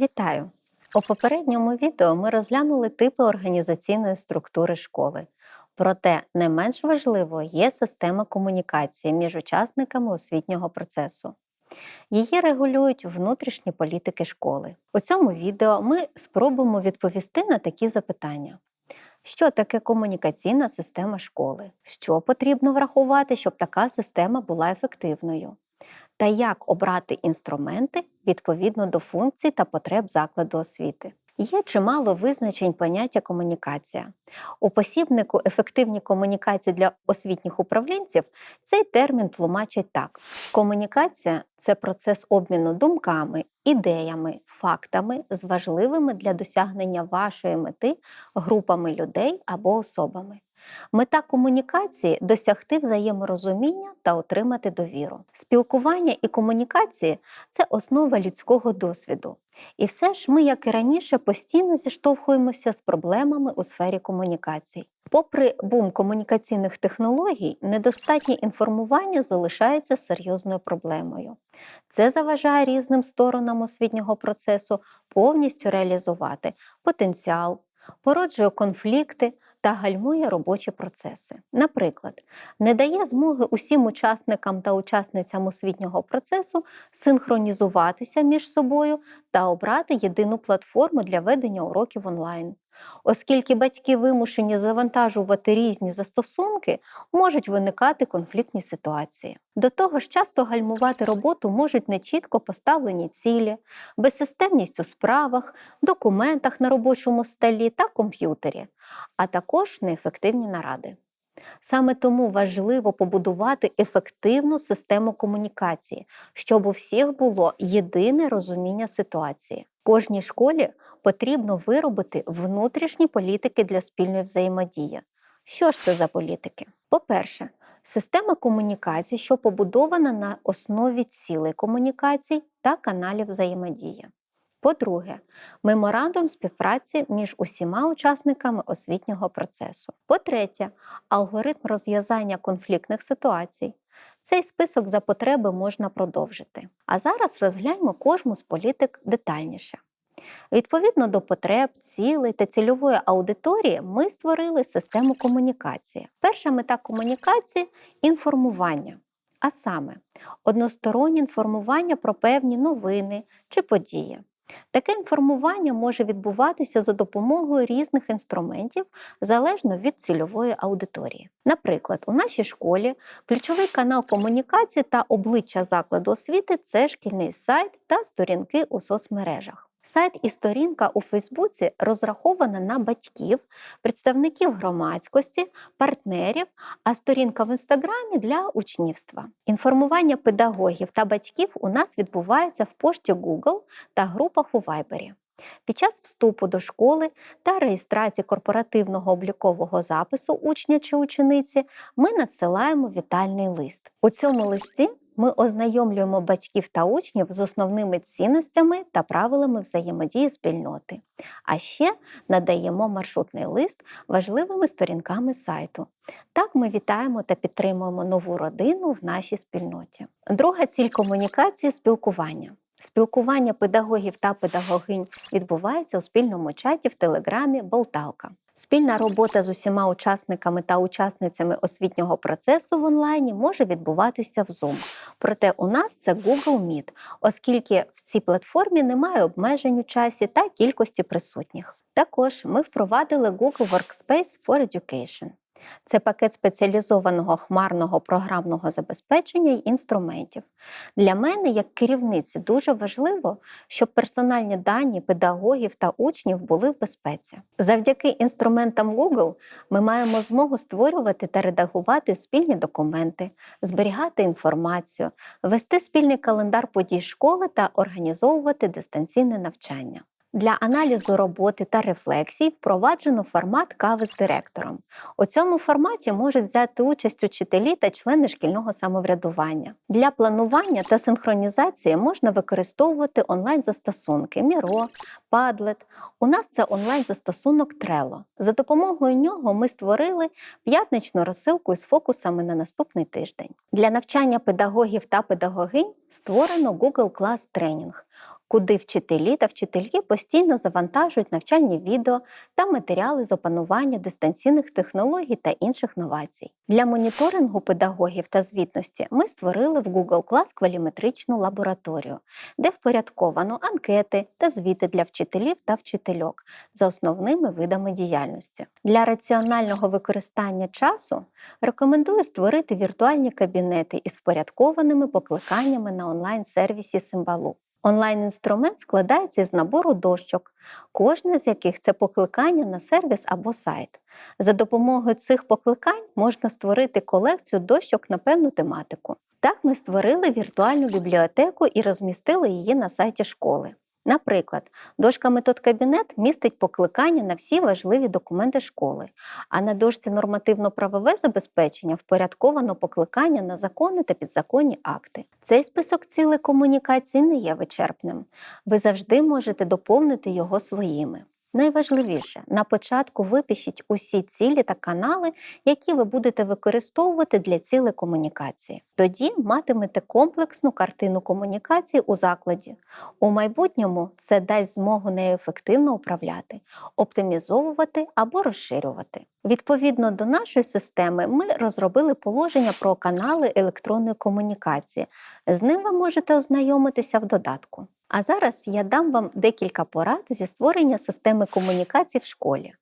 Вітаю! У попередньому відео ми розглянули типи організаційної структури школи. Проте не менш важливою є система комунікації між учасниками освітнього процесу. Її регулюють внутрішні політики школи. У цьому відео ми спробуємо відповісти на такі запитання. Що таке комунікаційна система школи? Що потрібно врахувати, щоб така система була ефективною? Та як обрати інструменти відповідно до функцій та потреб закладу освіти? Є чимало визначень поняття комунікація. У посібнику ефективні комунікації для освітніх управлінців цей термін тлумачать так: комунікація це процес обміну думками, ідеями, фактами з важливими для досягнення вашої мети групами людей або особами. Мета комунікації досягти взаєморозуміння та отримати довіру. Спілкування і комунікації це основа людського досвіду. І все ж ми, як і раніше, постійно зіштовхуємося з проблемами у сфері комунікацій. Попри бум комунікаційних технологій, недостатнє інформування залишається серйозною проблемою. Це заважає різним сторонам освітнього процесу повністю реалізувати потенціал, породжує конфлікти та гальмує робочі процеси. Наприклад, не дає змоги усім учасникам та учасницям освітнього процесу синхронізуватися між собою та обрати єдину платформу для ведення уроків онлайн. Оскільки батьки вимушені завантажувати різні застосунки, можуть виникати конфліктні ситуації. До того ж, часто гальмувати роботу можуть нечітко поставлені цілі, безсистемність у справах, документах на робочому столі та комп'ютері, а також неефективні наради. Саме тому важливо побудувати ефективну систему комунікації, щоб у всіх було єдине розуміння ситуації. Кожній школі потрібно виробити внутрішні політики для спільної взаємодії. Що ж це за політики? По-перше, система комунікацій, що побудована на основі цілей комунікацій та каналів взаємодії. По-друге, меморандум співпраці між усіма учасниками освітнього процесу. По-третє, алгоритм розв'язання конфліктних ситуацій. Цей список за потреби можна продовжити. А зараз розгляньмо кожну з політик детальніше. Відповідно до потреб, цілей та цільової аудиторії, ми створили систему комунікації. Перша мета комунікації інформування. А саме, одностороннє інформування про певні новини чи події. Таке інформування може відбуватися за допомогою різних інструментів залежно від цільової аудиторії. Наприклад, у нашій школі ключовий канал комунікації та обличчя закладу освіти це шкільний сайт та сторінки у соцмережах. Сайт і сторінка у Фейсбуці розрахована на батьків, представників громадськості, партнерів, а сторінка в інстаграмі для учнівства. Інформування педагогів та батьків у нас відбувається в пошті Google та групах у Viber. Під час вступу до школи та реєстрації корпоративного облікового запису учня чи учениці ми надсилаємо вітальний лист. У цьому листі ми ознайомлюємо батьків та учнів з основними цінностями та правилами взаємодії спільноти. А ще надаємо маршрутний лист важливими сторінками сайту. Так ми вітаємо та підтримуємо нову родину в нашій спільноті. Друга ціль комунікації спілкування. Спілкування педагогів та педагогинь відбувається у спільному чаті в телеграмі Болталка. Спільна робота з усіма учасниками та учасницями освітнього процесу в онлайні може відбуватися в Zoom. Проте у нас це Google Meet, оскільки в цій платформі немає обмежень у часі та кількості присутніх. Також ми впровадили Google Workspace for Education. Це пакет спеціалізованого хмарного програмного забезпечення й інструментів. Для мене, як керівниці, дуже важливо, щоб персональні дані педагогів та учнів були в безпеці. Завдяки інструментам Google ми маємо змогу створювати та редагувати спільні документи, зберігати інформацію, вести спільний календар подій школи та організовувати дистанційне навчання. Для аналізу роботи та рефлексій впроваджено формат кави з директором. У цьому форматі можуть взяти участь учителі та члени шкільного самоврядування. Для планування та синхронізації можна використовувати онлайн-застосунки Miro, Padlet. У нас це онлайн-застосунок Trello. За допомогою нього ми створили п'ятничну розсилку із фокусами на наступний тиждень. Для навчання педагогів та педагогинь створено Google Class Training. Куди вчителі та вчительки постійно завантажують навчальні відео та матеріали з опанування дистанційних технологій та інших новацій. Для моніторингу педагогів та звітності ми створили в Google Class кваліметричну лабораторію, де впорядковано анкети та звіти для вчителів та вчительок за основними видами діяльності. Для раціонального використання часу рекомендую створити віртуальні кабінети із впорядкованими покликаннями на онлайн-сервісі Симбалу. Онлайн-інструмент складається із набору дощок, кожне з яких це покликання на сервіс або сайт. За допомогою цих покликань можна створити колекцію дощок на певну тематику. Так ми створили віртуальну бібліотеку і розмістили її на сайті школи. Наприклад, дошка метод кабінет містить покликання на всі важливі документи школи, а на дошці нормативно-правове забезпечення впорядковано покликання на закони та підзаконні акти. Цей список цілей комунікації не є вичерпним. Ви завжди можете доповнити його своїми. Найважливіше, на початку випишіть усі цілі та канали, які ви будете використовувати для цілей комунікації. Тоді матимете комплексну картину комунікації у закладі. У майбутньому це дасть змогу нею ефективно управляти, оптимізовувати або розширювати. Відповідно до нашої системи, ми розробили положення про канали електронної комунікації. З ним ви можете ознайомитися в додатку. А зараз я дам вам декілька порад зі створення системи комунікації в школі.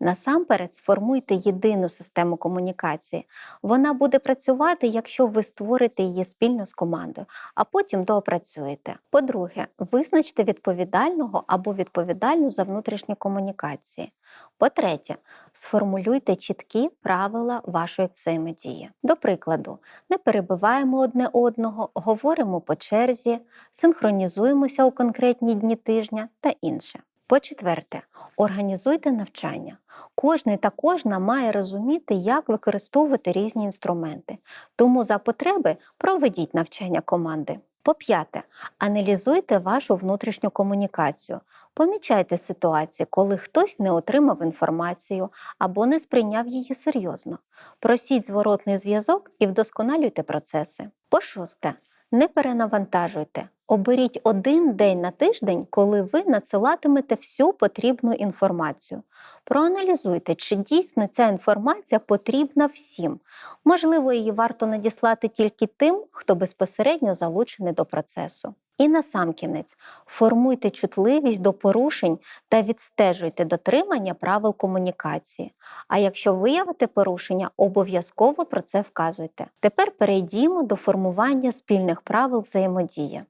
Насамперед сформуйте єдину систему комунікації. Вона буде працювати, якщо ви створите її спільно з командою, а потім доопрацюєте. По-друге, визначте відповідального або відповідальну за внутрішні комунікації. По-третє, сформулюйте чіткі правила вашої взаємодії. До прикладу, не перебиваємо одне одного, говоримо по черзі, синхронізуємося у конкретні дні тижня та інше. По-четверте, організуйте навчання. Кожний та кожна має розуміти, як використовувати різні інструменти. Тому за потреби проведіть навчання команди. По-п'яте, аналізуйте вашу внутрішню комунікацію. Помічайте ситуації, коли хтось не отримав інформацію або не сприйняв її серйозно. Просіть зворотний зв'язок і вдосконалюйте процеси. По-шосте, не перенавантажуйте. Оберіть один день на тиждень, коли ви надсилатимете всю потрібну інформацію. Проаналізуйте, чи дійсно ця інформація потрібна всім. Можливо, її варто надіслати тільки тим, хто безпосередньо залучений до процесу. І насамкінець формуйте чутливість до порушень та відстежуйте дотримання правил комунікації. А якщо виявите порушення, обов'язково про це вказуйте. Тепер перейдімо до формування спільних правил взаємодії.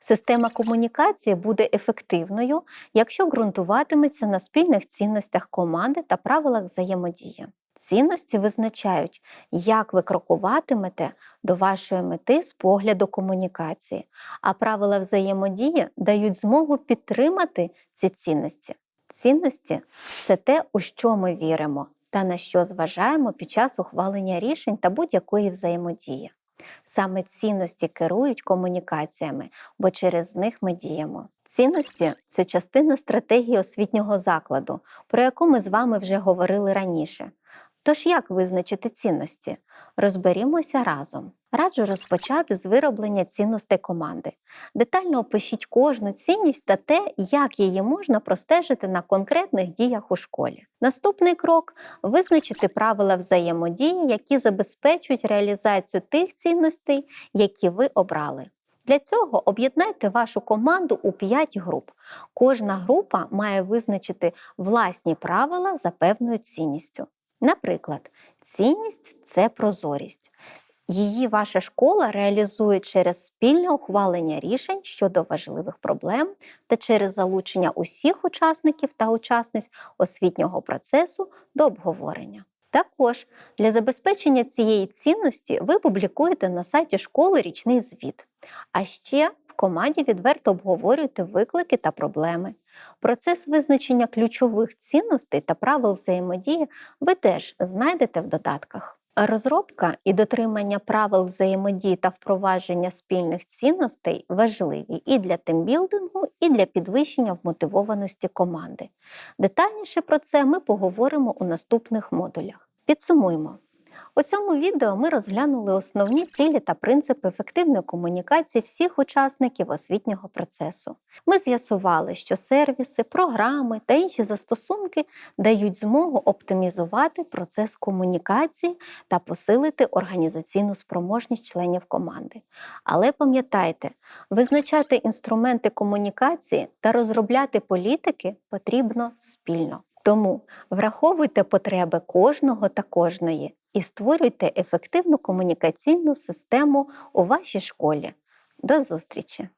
Система комунікації буде ефективною, якщо ґрунтуватиметься на спільних цінностях команди та правилах взаємодії. Цінності визначають, як ви крокуватимете до вашої мети з погляду комунікації, а правила взаємодії дають змогу підтримати ці цінності. Цінності це те, у що ми віримо та на що зважаємо під час ухвалення рішень та будь-якої взаємодії. Саме цінності керують комунікаціями, бо через них ми діємо. Цінності це частина стратегії освітнього закладу, про яку ми з вами вже говорили раніше. Тож як визначити цінності? Розберімося разом. Раджу розпочати з вироблення цінностей команди. Детально опишіть кожну цінність та те, як її можна простежити на конкретних діях у школі. Наступний крок визначити правила взаємодії, які забезпечують реалізацію тих цінностей, які ви обрали. Для цього об'єднайте вашу команду у 5 груп. Кожна група має визначити власні правила за певною цінністю. Наприклад, цінність це прозорість. Її ваша школа реалізує через спільне ухвалення рішень щодо важливих проблем та через залучення усіх учасників та учасниць освітнього процесу до обговорення. Також для забезпечення цієї цінності ви публікуєте на сайті школи річний звіт. А ще команді відверто обговорюєте виклики та проблеми. Процес визначення ключових цінностей та правил взаємодії ви теж знайдете в додатках. Розробка і дотримання правил взаємодії та впровадження спільних цінностей важливі і для тимбілдингу, і для підвищення вмотивованості команди. Детальніше про це ми поговоримо у наступних модулях. Підсумуємо. У цьому відео ми розглянули основні цілі та принципи ефективної комунікації всіх учасників освітнього процесу. Ми з'ясували, що сервіси, програми та інші застосунки дають змогу оптимізувати процес комунікації та посилити організаційну спроможність членів команди. Але пам'ятайте, визначати інструменти комунікації та розробляти політики потрібно спільно. Тому враховуйте потреби кожного та кожної і створюйте ефективну комунікаційну систему у вашій школі. До зустрічі!